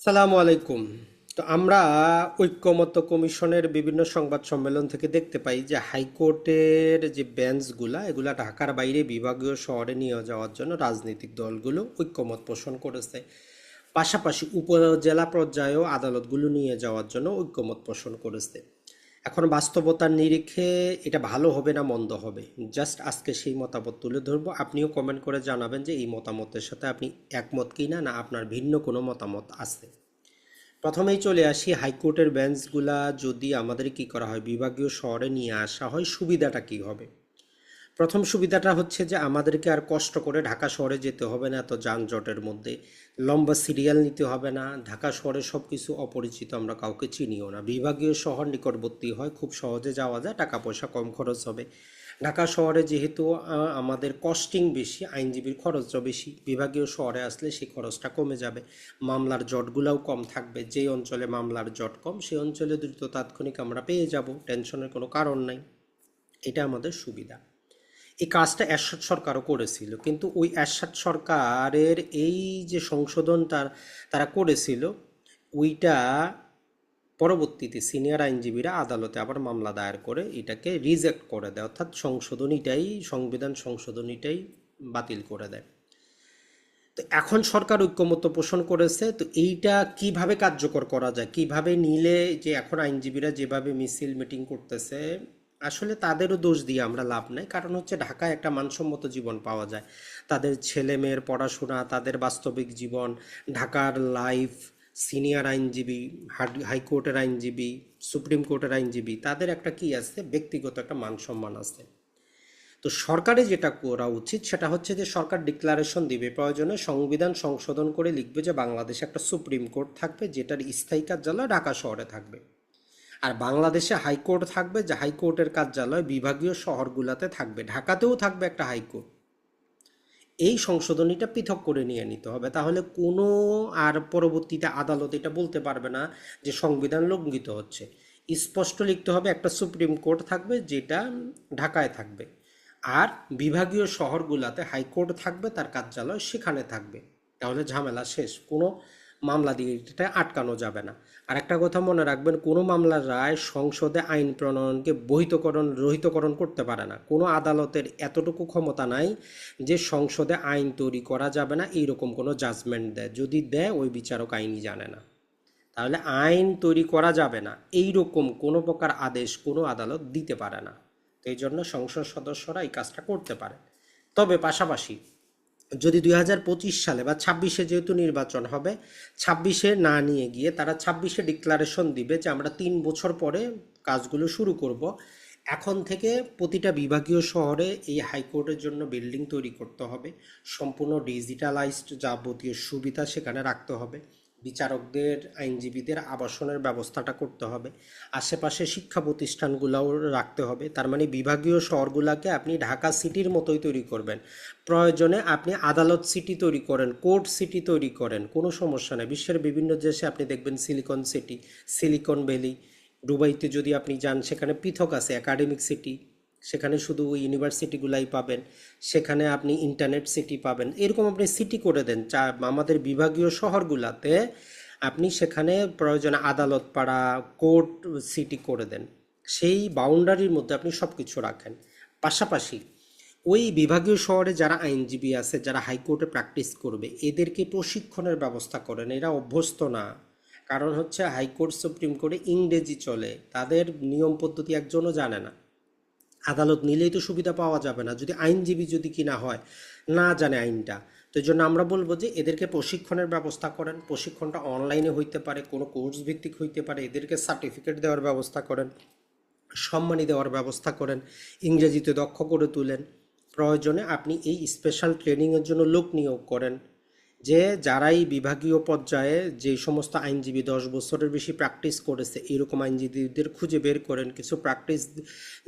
সালামু আলাইকুম। তো আমরা ঐক্যমত কমিশনের বিভিন্ন সংবাদ সম্মেলন থেকে দেখতে পাই যে হাইকোর্টের যে বেঞ্চগুলা, এগুলা ঢাকার বাইরে বিভাগীয় শহরে নিয়ে যাওয়ার জন্য রাজনৈতিক দলগুলো ঐক্যমত পোষণ করেছে। পাশাপাশি উপজেলা পর্যায়েও আদালতগুলো নিয়ে যাওয়ার জন্য ঐক্যমত পোষণ করেছে। এখন বাস্তবতার নিরিখে এটা ভালো হবে না মন্দ হবে? জাস্ট আজকে সেই মতামত তুলে ধরবো। আপনিও কমেন্ট করে জানাবেন যে এই মতামতের সাথে আপনি একমত কি না আপনার ভিন্ন কোনো মতামত আছে? প্রথমেই চলে আসি, হাইকোর্টের বেঞ্চগুলা যদি আমাদের কি করা হয়, বিভাগীয় শহরে নিয়ে আসা হয়, সুবিধাটা কি হবে? প্রথম সুবিধাটা হচ্ছে যে আমাদেরকে আর কষ্ট করে ঢাকা শহরে যেতে হবে না, এত যানজটের মধ্যে। লম্বা সিরিয়াল নিতে হবে না, ঢাকা শহরে সব কিছু অপরিচিত, আমরা কাউকে চিনিও না। বিভাগীয় শহর নিকটবর্তী হয়, খুব সহজে যাওয়া যায় টাকা পয়সা কম খরচ হবে। ঢাকা শহরে যেহেতু আমাদের কস্টিং বেশি, আইনজীবীর খরচও বেশি, বিভাগীয় শহরে আসলে সেই খরচটা কমে যাবে। মামলার জটগুলোও কম থাকবে, যেই অঞ্চলে মামলার জট কম, সেই অঞ্চলে দ্রুত তাৎক্ষণিক আমরা পেয়ে যাব, টেনশনের কোনো কারণ নাই। এটা আমাদের সুবিধা। এই কাজটা এরশাদ সরকারও করেছিল। কিন্তু ওই এরশাদ সরকারের এই যে সংশোধন তার, তারা করেছিল, ওইটা পরবর্তীতে সিনিয়র আইনজীবীরা আদালতে আবার মামলা দায়ের করে এটাকে রিজেক্ট করে দেয়। অর্থাৎ সংশোধনীটাই সংবিধান সংশোধনীটাই বাতিল করে দেয়। তো এখন সরকার ঐক্যমত্য পোষণ করেছে, তো এইটা কীভাবে কার্যকর করা যায়? কীভাবে নিলে যে এখন আইনজীবীরা যেভাবে মিছিল মিটিং করতেছে আসলে তাদেরও দোষ দিয়ে আমরা লাভ নাই। কারণ হচ্ছে ঢাকায় একটা মানসম্মত জীবন পাওয়া যায়। তাদের ছেলে মেয়ের পড়াশোনা, তাদের বাস্তবিক জীবন, ঢাকার লাইফ, সিনিয়র আইনজীবী হাইকোর্টের আইনজীবী, সুপ্রিম কোর্টের আইনজীবী, তাদের একটা কি আছে? ব্যক্তিগত একটা মান সম্মান আছে। তো সরকারে যেটা করা উচিত সেটা হচ্ছে যে সরকার ডিক্লারেশন দিবে প্রয়োজনে, সংবিধান সংশোধন করে লিখবে যে বাংলাদেশে একটা সুপ্রিম কোর্ট থাকবে, যেটার স্থায়ী কার্যালয় ঢাকা শহরে থাকবে। আর বাংলাদেশে হাইকোর্ট থাকবে যে হাইকোর্টের কার্যালয় বিভাগীয় শহরগুলোতে থাকবে, ঢাকাতেও থাকবে একটা হাইকোর্ট। এই সংশোধনীটা পৃথক করে নিয়ে নিতে হবে। তাহলে কোনো আর পরবর্তীতে আদালত এটা বলতে পারবে না যে সংবিধান লঙ্ঘিত হচ্ছে। স্পষ্ট লিখতে হবে একটা সুপ্রিম কোর্ট থাকবে যেটা ঢাকায় থাকবে। আর বিভাগীয় শহরগুলোতে হাইকোর্ট থাকবে, তার কার্যালয় সেখানে থাকবে। তাহলে ঝামেলা শেষ। কোনো মামলা দিয়ে এটা আটকানো যাবে না। আর একটা কথা মনে রাখবেন, কোনো মামলার রায় সংসদে আইন প্রণয়নকে বহিতকরণ, রহিতকরণ করতে পারে না। কোনো আদালতের এতটুকু ক্ষমতা নাই যে সংসদে আইন তৈরি করা যাবে না, এইরকম কোনো জাজমেন্ট দেয়। যদি দেয়, ওই বিচারক আইনই জানে না। তাহলে আইন তৈরি করা যাবে না। এই রকম কোনো প্রকার আদেশ কোনো আদালত দিতে পারে না। তো এই জন্য সংসদ সদস্যরা এই কাজটা করতে পারে। তবে পাশাপাশি যদি দুই হাজার পঁচিশ সালে বা ছাব্বিশে যেহেতু নির্বাচন হবে, ছাব্বিশে না নিয়ে গিয়ে তারা ছাব্বিশে ডিক্লারেশন দিবে যে আমরা তিন বছর পরে কাজগুলো শুরু করব। এখন থেকে প্রতিটা বিভাগীয় শহরে এই হাইকোর্টের জন্য বিল্ডিং তৈরি করতে হবে। সম্পূর্ণ ডিজিটালাইজড যাবতীয় সুবিধা সেখানে রাখতে হবে। বিচারকদের, আইনজীবীদের আবাসনের ব্যবস্থাটা করতে হবে। আশেপাশে শিক্ষা প্রতিষ্ঠানগুলোও রাখতে হবে। তার মানে বিভাগীয় শহরগুলোকে আপনি ঢাকা সিটির মতোই তৈরি করবেন। প্রয়োজনে আপনি আদালত সিটি তৈরি করেন, কোর্ট সিটি তৈরি করেন, কোনো সমস্যা নেই। বিশ্বের বিভিন্ন দেশে আপনি দেখবেন সিলিকন সিটি, সিলিকন ভ্যালি, দুবাইতে যদি আপনি যান, সেখানে পৃথক আছে, একাডেমিক সিটি। সেখানে শুধু ওই ইউনিভার্সিটিগুলাই পাবেন, সেখানে আপনি ইন্টারনেট সিটি পাবেন। এরকম আপনি সিটি করে দেন, চা, আমাদের বিভাগীয় শহরগুলাতে আপনি সেখানে প্রয়োজনে আদালত পাড়া কোর্ট সিটি করে দেন। সেই বাউন্ডারির মধ্যে আপনি সব কিছু রাখেন। পাশাপাশি ওই বিভাগীয় শহরে যারা আইনজীবী আছে, যারা হাইকোর্টে প্র্যাকটিস করবে, এদেরকে প্রশিক্ষণের ব্যবস্থা করেন। এরা অভ্যস্ত না। কারণ হচ্ছে হাইকোর্ট সুপ্রিম কোর্টে ইংরেজি চলে, তাদের নিয়ম পদ্ধতি একজনও জানে না। আদালত নিলেই তো সুবিধা পাওয়া যাবে না, যদি আইনজীবী যদি কিনা হয়, না জানে আইনটা। তো জন্য আমরা বলব যে এদেরকে প্রশিক্ষণের ব্যবস্থা করেন, প্রশিক্ষণটা অনলাইনে হইতে পারে, কোনো কোর্স ভিত্তিক হইতে পারে, এদেরকে সার্টিফিকেট দেওয়ার ব্যবস্থা করেন, সম্মানী দেওয়ার ব্যবস্থা করেন, ইংরেজিতে দক্ষ করে তুলেন। প্রয়োজনে আপনি এই স্পেশাল ট্রেনিংয়ের জন্য লোক নিয়োগ করেন। যে যারাই বিভাগীয় পর্যায়ে যে সমস্ত আইনজীবী দশ বছরের বেশি প্র্যাকটিস করেছে, এরকম আইনজীবীদের খুঁজে বের করেন। কিছু প্র্যাকটিস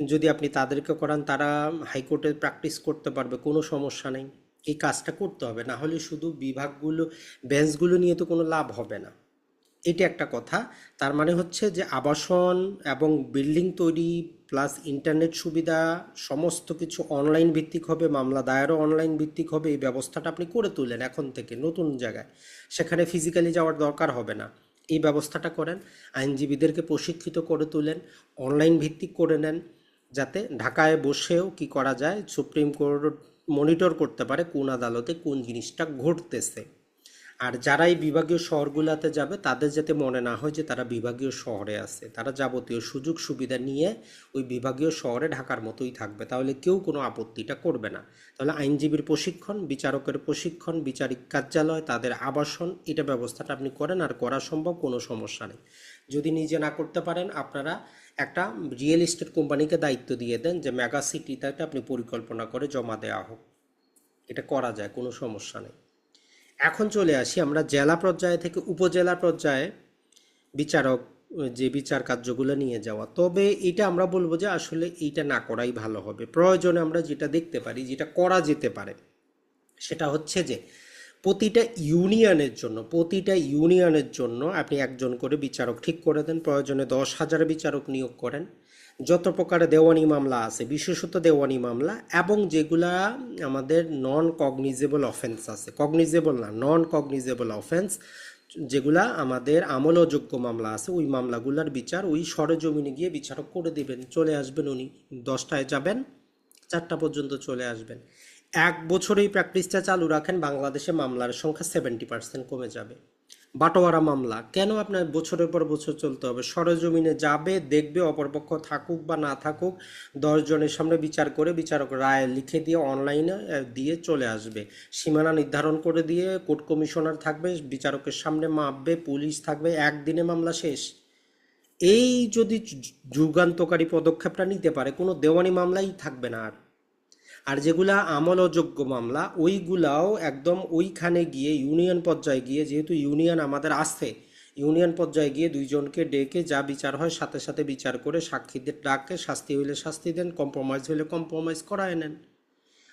যদি আপনি তাদেরকে করান, তারা হাইকোর্টে প্র্যাকটিস করতে পারবে, কোনো সমস্যা নেই। এই কাজটা করতে হবে, না হলে শুধু বিভাগগুলো বেঞ্চগুলো নিয়ে তো কোনো লাভ হবে না। এটা একটা কথা। তার মানে হচ্ছে যে আবাসন এবং বিল্ডিং তৈরি প্লাস ইন্টারনেট সুবিধা সমস্ত কিছু অনলাইন ভিত্তিক হবে, মামলা দায়েরও অনলাইন ভিত্তিক হবে, এই ব্যবস্থাটা আপনি করে তুলেন এখন থেকে নতুন জায়গায়। সেখানে ফিজিক্যালি যাওয়ার দরকার হবে না। এই ব্যবস্থাটা করেন, আইনজীবীদেরকে প্রশিক্ষিত করে তুলেন, অনলাইন ভিত্তিক করে নেন, যাতে ঢাকায় বসেও কি করা যায়, সুপ্রিম কোর্ট মনিটর করতে পারে কোন আদালতে কোন জিনিসটা ঘটতেছে। আর যারা এই বিভাগীয় শহরগুলোতে যাবে, তাদের যাতে মনে না হয় যে তারা বিভাগীয় শহরে আছে। তারা যাবতীয় সুযোগ সুবিধা নিয়ে ওই বিভাগীয় শহরে ঢাকার মতোই থাকবে। তাহলে কেউ কোনো আপত্তিটা করবে না। তাহলে আইনজীবীর প্রশিক্ষণ, বিচারকের প্রশিক্ষণ, বিচারিক কার্যালয়, তাদের আবাসন, এটা ব্যবস্থাটা আপনি করেন আর করা সম্ভব, কোনো সমস্যা নেই। যদি নিজে না করতে পারেন, আপনারা একটা রিয়েল এস্টেট কোম্পানিকে দায়িত্ব দিয়ে দেন যে মেগা সিটিতে আপনি পরিকল্পনা করে জমা দেওয়া হোক। এটা করা যায়, কোনো সমস্যা নেই। এখন চলে আসি আমরা জেলা পর্যায়ে থেকে উপজেলা পর্যায়ে বিচারক, যে বিচার কার্যগুলো নিয়ে যাওয়া। তবে এটা আমরা বলব যে আসলে এইটা না করাই ভালো হবে। প্রয়োজনে আমরা যেটা দেখতে পারি, যেটা করা যেতে পারে, সেটা হচ্ছে যে প্রতিটা ইউনিয়নের জন্য, প্রতিটা ইউনিয়নের জন্য আপনি একজন করে বিচারক ঠিক করে দেন। প্রয়োজনে দশ হাজার বিচারক নিয়োগ করেন। যত প্রকার দেওয়ানি মামলা আছে, বিশেষত দেওয়ানি মামলা এবং যেগুলা আমাদের নন কগনিজেবল অফেন্স আছে। কগনিজেবল না নন কগনিজেবল অফেন্স যেগুলা আমাদের আমলযোগ্য মামলা আছে, ওই মামলাগুলার বিচার ওই সরেজমিনে গিয়ে বিচারক করে দিবেন, চলে আসবেন উনি, দশটায় যাবেন, চারটা পর্যন্ত চলে আসবেন। এক বছর এই প্র্যাকটিসটা চালু রাখেন, বাংলাদেশে মামলার সংখ্যা সেভেন্টি পার্সেন্ট কমে যাবে। বাটোয়ারা মামলা। কেন আপনার বছরের পর বছর চলতে হবে? সরজমিনে যাবে, দেখবে, অপরপক্ষ থাকুক বা না থাকুক দশজনের সামনে বিচার করে বিচারক রায় লিখে দিয়ে অনলাইনে দিয়ে চলে আসবে। সীমানা নির্ধারণ করে দিয়ে কোর্ট কমিশনার থাকবে, বিচারকের সামনে মাপবে, পুলিশ থাকবে, একদিনে মামলা শেষ। এই যদি যুগান্তকারী পদক্ষেপটা নিতে পারে, কোনো দেওয়ানি মামলাই থাকবে না আর। আর যেগুলা আমল অযোগ্য মামলা, ওইগুলাও একদম ওইখানে গিয়ে ইউনিয়ন পর্যায়ে গিয়ে, যেহেতু ইউনিয়ন আমাদের আসছে, ইউনিয়ন পর্যায়ে গিয়ে দুইজনকে ডেকে যা বিচার হয় সাথে সাথে বিচার করে সাক্ষীদের ডাকে শাস্তি হইলে শাস্তি দেন কম্প্রোমাইজ হইলে কম্প্রোমাইজ করায় নেন।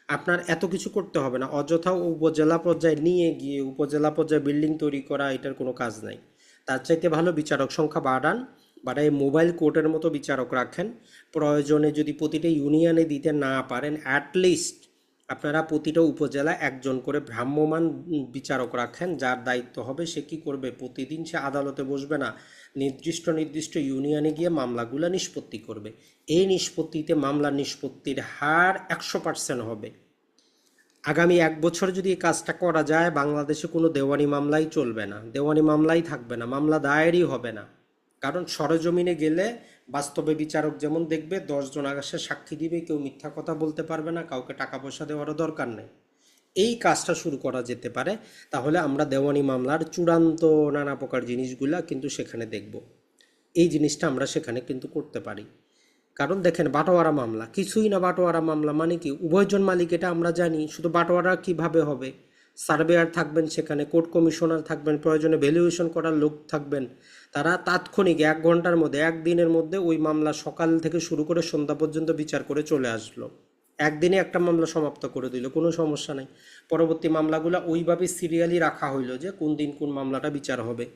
আপনার এত কিছু করতে হবে না, অযথা উপজেলা পর্যায়ে নিয়ে গিয়ে উপজেলা পর্যায়ে বিল্ডিং তৈরি করা, এটার কোনো কাজ নাই। তার চাইতে ভালো বিচারক সংখ্যা বাড়ান বাড়ায় মোবাইল কোর্টের মতো বিচারক রাখেন। প্রয়োজনে যদি প্রতিটা ইউনিয়নে দিতে না পারেন অ্যাটলিস্ট আপনারা প্রতিটা উপজেলা একজন করে ভ্রাম্যমান বিচারক রাখেন। যার দায়িত্ব হবে সে কি করবে? প্রতিদিন সে আদালতে বসবে না। নির্দিষ্ট নির্দিষ্ট ইউনিয়নে গিয়ে মামলাগুলো নিষ্পত্তি করবে। এই নিষ্পত্তিতে মামলা নিষ্পত্তির হার একশো পার্সেন্ট হবে। আগামী এক বছর যদি এই কাজটা করা যায়, বাংলাদেশে কোনো দেওয়ানি মামলাই চলবে না। দেওয়ানি মামলাই থাকবে না। মামলা দায়েরই হবে না। কারণ সরজমিনে গেলে বাস্তবে বিচারক যেমন দেখবে, দশজন আকাশে সাক্ষী দিবে, কেউ মিথ্যা কথা বলতে পারবে না, কাউকে টাকা পয়সা দেওয়ারও দরকার নেই। এই কাজটা শুরু করা যেতে পারে, তাহলে আমরা দেওয়ানি মামলার চূড়ান্ত নানা প্রকার জিনিসগুলা কিন্তু সেখানে দেখব। এই জিনিসটা আমরা সেখানে কিন্তু করতে পারি। কারণ দেখেন, বাটোয়ারা মামলা। কিছুই না বাটোয়ারা মামলা মানে কি? উভয়জন মালিক, এটা আমরা জানি। শুধু বাটোয়ারা কীভাবে হবে? সার্ভেয়ার থাকবেন সেখানে, কোর্ট কমিশনার থাকবেন, প্রয়োজনে ভ্যালুয়েশন করার লোক থাকবেন। তারা তাৎক্ষণিক এক ঘণ্টার মধ্যে একদিনের মধ্যে ওই মামলা সকাল থেকে শুরু করে সন্ধ্যা পর্যন্ত বিচার করে চলে আসলো। একদিনে একটা মামলা সমাপ্ত করে দিল, কোনো সমস্যা নাই। পরবর্তী মামলাগুলো ওইভাবে সিরিয়ালি রাখা হইল যে কোন দিন কোন মামলাটা বিচার হবে।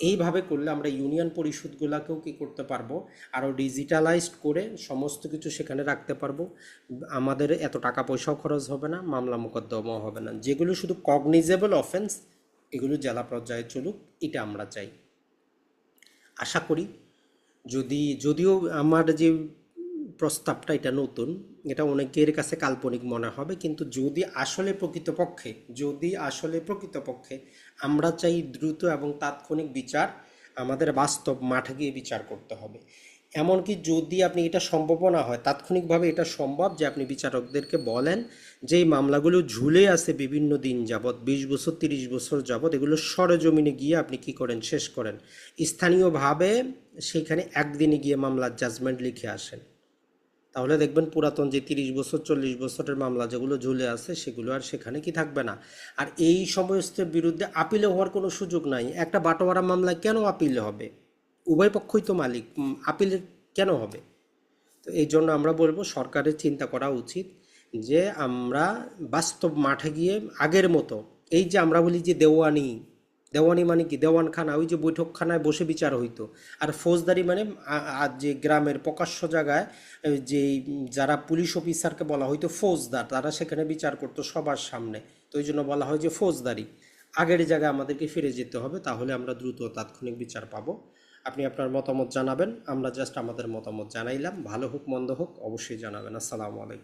এইভাবে করলে আমরা ইউনিয়ন পরিষদগুলোকেও কী করতে পারব? আরও ডিজিটালাইজড করে সমস্ত কিছু সেখানে রাখতে পারব। আমাদের এত টাকা পয়সাও খরচ হবে না, মামলা মোকদ্দমাও হবে না। যেগুলো শুধু কগনিজেবল অফেন্স এগুলো জেলা পর্যায়ে চলুক, এটা আমরা চাই। আশা করি, যদি, যদিও আমার যে প্রস্তাবটা এটা নতুন। এটা অনেকের কাছে কাল্পনিক মনে হবে, কিন্তু যদি আসলে প্রকৃতপক্ষে, যদি আসলে প্রকৃতপক্ষে আমরা চাই দ্রুত এবং তাৎক্ষণিক বিচার, আমাদের বাস্তব মাঠে গিয়ে বিচার করতে হবে। এমনকি যদি আপনি এটা সম্ভব না হয়, তাৎক্ষণিকভাবে এটা সম্ভব যে আপনি বিচারকদেরকে বলেন যে এই মামলাগুলো ঝুলে আছে বিভিন্ন দিন যাবৎ, বিশ বছর, তিরিশ বছর যাবৎ, এগুলো সরজমিনে গিয়ে আপনি কি করেন, শেষ করেন। স্থানীয়ভাবে সেইখানে একদিনে গিয়ে মামলার জাজমেন্ট লিখে আসেন। তাহলে দেখবেন পুরাতন যে তিরিশ বছর, চল্লিশ বছরের মামলা যেগুলো ঝুলে আছে সেগুলো আর সেখানে কি থাকবে না? আর এই সমস্ত বিরুদ্ধে আপিলে হওয়ার কোনো সুযোগ নাই। একটা বাটোয়ারা মামলায় কেন আপিলে হবে? উভয় পক্ষই তো মালিক আপিলের কেন হবে? তো এই জন্য আমরা বলব সরকারের চিন্তা করা উচিত যে আমরা বাস্তব মাঠে গিয়ে আগের মতো, এই যে আমরা বলি যে দেওয়ানি দেওয়ানি মানে কি? দেওয়ানখানা, ওই যে বৈঠকখানায় বসে বিচার হইতো। আর ফৌজদারি মানে যে গ্রামের প্রকাশ্য জায়গায় যে যারা পুলিশ অফিসারকে বলা হয়তো ফৌজদার, তারা সেখানে বিচার করতো সবার সামনে। তো ওই জন্য বলা হয় যে ফৌজদারি। আগের জায়গায় আমাদেরকে ফিরে যেতে হবে, তাহলে আমরা দ্রুত তাৎক্ষণিক বিচার পাবো। আপনি আপনার মতামত জানাবেন, আমরা জাস্ট আমাদের মতামত জানাইলাম। ভালো হোক, মন্দ হোক, অবশ্যই জানাবেন। আসসালামু আলাইকুম।